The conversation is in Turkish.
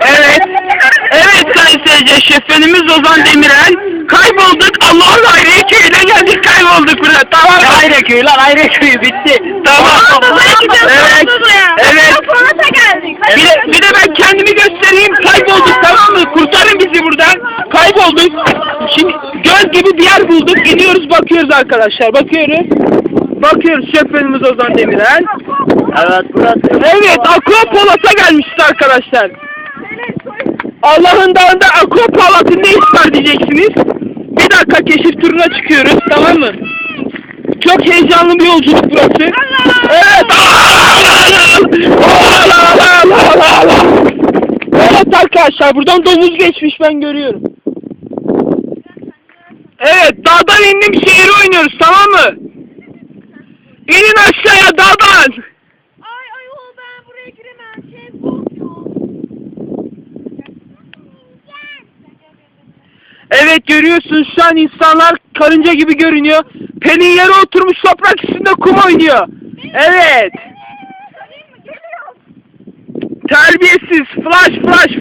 Evet. Evet sayın seyirciler şoförümüz Ozan Demirel. Kaybolduk. Allah'ın ayrı köyüne geldik kaybolduk burada. Tamam mı? Ayrı köy lan ayrı köy bitti. Tamam. Evet. Evet. Geldik. Bir de, bir de ben kendimi göstereyim. Kaybolduk tamam mı? Kurtarın bizi buradan. Kaybolduk. Şimdi göl gibi bir yer bulduk. Gidiyoruz bakıyoruz arkadaşlar. Bakıyoruz. Bakıyoruz şoförümüz Ozan Demirel. Evet burası. Evet Aquapolat'a gelmişiz arkadaşlar. Allah'ın dağında Aquapolat'ın ne iş var diyeceksiniz. Bir dakika keşif turuna çıkıyoruz tamam mı? Çok heyecanlı bir yolculuk burası. Evet. Evet arkadaşlar buradan domuz geçmiş ben görüyorum. Evet dağdan indim şehri oynuyoruz tamam mı? İnin aşağıya dağdan. Evet görüyorsunuz şu an insanlar karınca gibi görünüyor. Pelin yere oturmuş toprak üstünde kum oynuyor. Evet. Terbiyesiz. Flash flash